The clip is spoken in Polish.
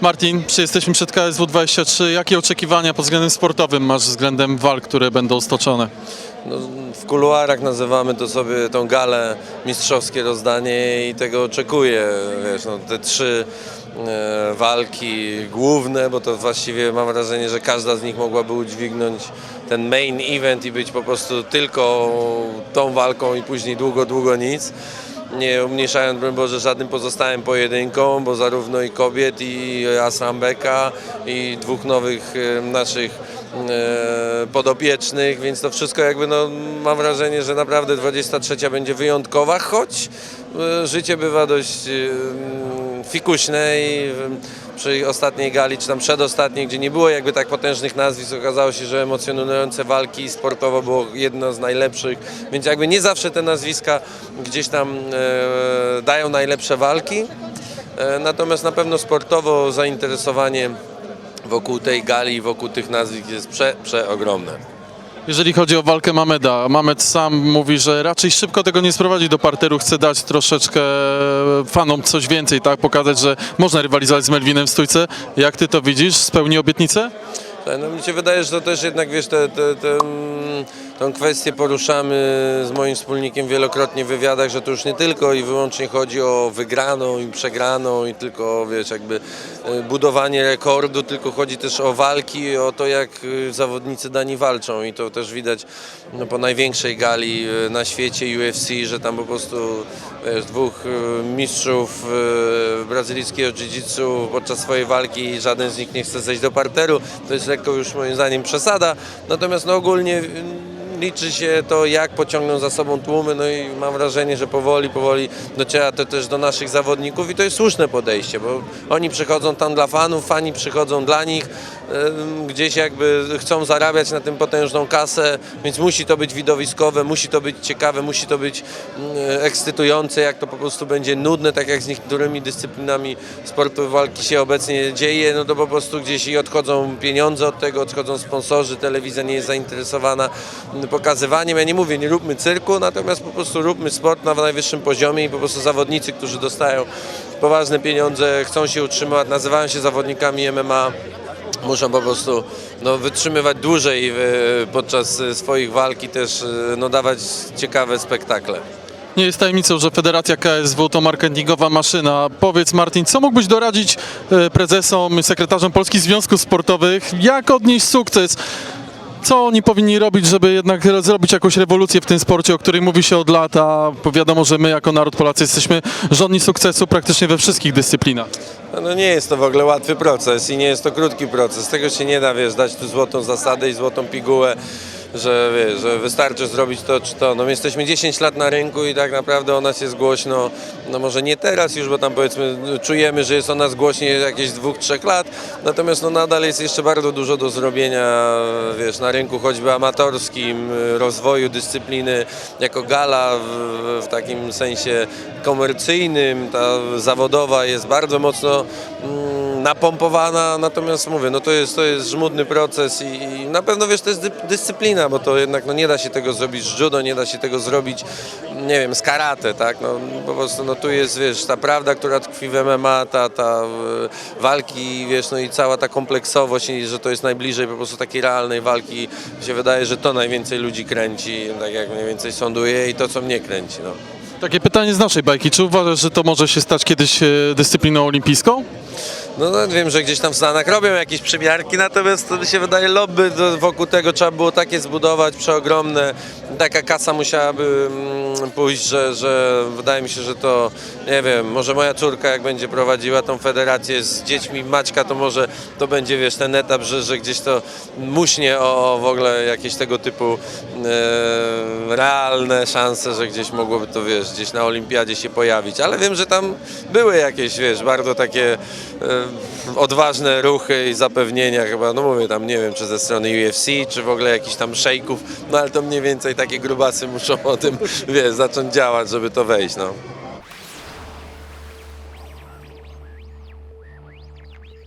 Martin, jesteśmy przed KSW 23. Jakie oczekiwania pod względem sportowym masz względem walk, które będą stoczone? No, w kuluarach nazywamy to sobie tą galę mistrzowskie rozdanie i tego oczekuję. Wiesz, no, te trzy e, walki główne, bo to właściwie mam wrażenie, że każda z nich mogłaby udźwignąć ten main event i być po prostu tylko tą walką i później długo, długo nic. Nie umniejszając, broń Boże, żadnym pozostałym pojedynkom, bo zarówno i kobiet, i Asrambeka, i dwóch nowych e, naszych e, podopiecznych, więc to wszystko jakby no, mam wrażenie, że naprawdę 23 będzie wyjątkowa, choć e, życie bywa dość fikuśne i e, przy ostatniej gali, czy tam przedostatniej, gdzie nie było jakby tak potężnych nazwisk, okazało się, że emocjonujące walki sportowo było jedno z najlepszych, więc jakby nie zawsze te nazwiska gdzieś tam e, dają najlepsze walki, e, natomiast na pewno sportowo zainteresowanie wokół tej gali, wokół tych nazwisk jest prze, przeogromne. Jeżeli chodzi o walkę Mameda, Mamed sam mówi, że raczej szybko tego nie sprowadzi do parteru, chce dać troszeczkę fanom coś więcej, tak? Pokazać, że można rywalizować z Melvinem w stójce. Jak ty to widzisz? Spełni obietnicę? Tak, No mi się wydaje, że to też jednak, wiesz, te, te, te, mm, tą kwestię poruszamy z moim wspólnikiem wielokrotnie w wywiadach, że to już nie tylko i wyłącznie chodzi o wygraną i przegraną i tylko, wiesz, jakby e, budowanie rekordu, tylko chodzi też o walki, o to, jak e, zawodnicy dani walczą i to też widać no, po największej gali e, na świecie UFC, że tam po prostu wiesz, dwóch mistrzów brazylijskiego jiu-jitsu podczas swojej walki żaden z nich nie chce zejść do parteru. To jest lekko już moim zdaniem przesada. Natomiast no ogólnie liczy się to, jak pociągną za sobą tłumy, no i mam wrażenie, że powoli, powoli dociera to też do naszych zawodników i to jest słuszne podejście, bo oni przychodzą tam dla fanów, fani przychodzą dla nich, gdzieś jakby chcą zarabiać na tym potężną kasę, więc musi to być widowiskowe, musi to być ciekawe, musi to być mm, ekscytujące, jak to po prostu będzie nudne, tak jak z niektórymi dyscyplinami sportu walki się obecnie dzieje, no to po prostu gdzieś i odchodzą pieniądze od tego, odchodzą sponsorzy, telewizja nie jest zainteresowana mm, pokazywaniem. Ja nie mówię, nie róbmy cyrku, natomiast po prostu róbmy sport na najwyższym poziomie i po prostu zawodnicy, którzy dostają poważne pieniądze, chcą się utrzymywać, nazywają się zawodnikami MMA, muszą po prostu no, wytrzymywać dłużej e, podczas e, swoich walk i też e, no, dawać ciekawe spektakle. Nie jest tajemnicą, że Federacja KSW to marketingowa maszyna. Powiedz Martin, co mógłbyś doradzić prezesom, sekretarzom Polskich Związków Sportowych? Jak odnieść sukces? Co oni powinni robić, żeby jednak zrobić jakąś rewolucję w tym sporcie, o której mówi się od lat, a wiadomo, że my jako naród Polacy jesteśmy żądni sukcesu praktycznie we wszystkich dyscyplinach. No nie jest to w ogóle łatwy proces i nie jest to krótki proces. Tego się nie da, wiesz, dać tu złotą zasadę i złotą pigułę, że, wiesz, że wystarczy zrobić to czy to. No my jesteśmy 10 lat na rynku i tak naprawdę o nas jest głośno, no może nie teraz już, bo tam powiedzmy czujemy, że jest o nas głośniej jakieś dwóch, trzech lat, natomiast no nadal jest jeszcze bardzo dużo do zrobienia, wiesz, na rynku choćby amatorskim, rozwoju dyscypliny jako gala w, w takim sensie komercyjnym, ta zawodowa jest bardzo mocno mm, napompowana, natomiast mówię, no to jest, to jest żmudny proces i, i na pewno wiesz, to jest dy, dyscyplina, bo to jednak no nie da się tego zrobić z judo, nie da się tego zrobić, nie wiem, z karate, tak, no po prostu no tu jest, wiesz, ta prawda, która tkwi w MMA, ta, ta e, walki, wiesz, no i cała ta kompleksowość i że to jest najbliżej po prostu takiej realnej walki, się wydaje, że to najwięcej ludzi kręci, tak jak mniej więcej sąduje i to, co mnie kręci, no. Takie pytanie z naszej bajki. Czy uważasz, że to może się stać kiedyś e, dyscypliną olimpijską? No, no wiem, że gdzieś tam w Stanach robią jakieś przymiarki, natomiast to mi się wydaje lobby wokół tego trzeba było takie zbudować przeogromne. Taka kasa musiałaby mm, pójść, że, że wydaje mi się, że to nie wiem, może moja córka jak będzie prowadziła tą federację z dziećmi Maćka, to może to będzie wiesz ten etap, że, że gdzieś to muśnie o, o w ogóle jakieś tego typu e, realne szanse, że gdzieś mogłoby to wiesz, gdzieś na olimpiadzie się pojawić, ale wiem, że tam były jakieś wiesz, bardzo takie odważne ruchy i zapewnienia chyba, no mówię tam, nie wiem, czy ze strony UFC, czy w ogóle jakichś tam szejków, no ale to mniej więcej takie grubasy muszą o tym, wiesz, zacząć działać, żeby to wejść, no.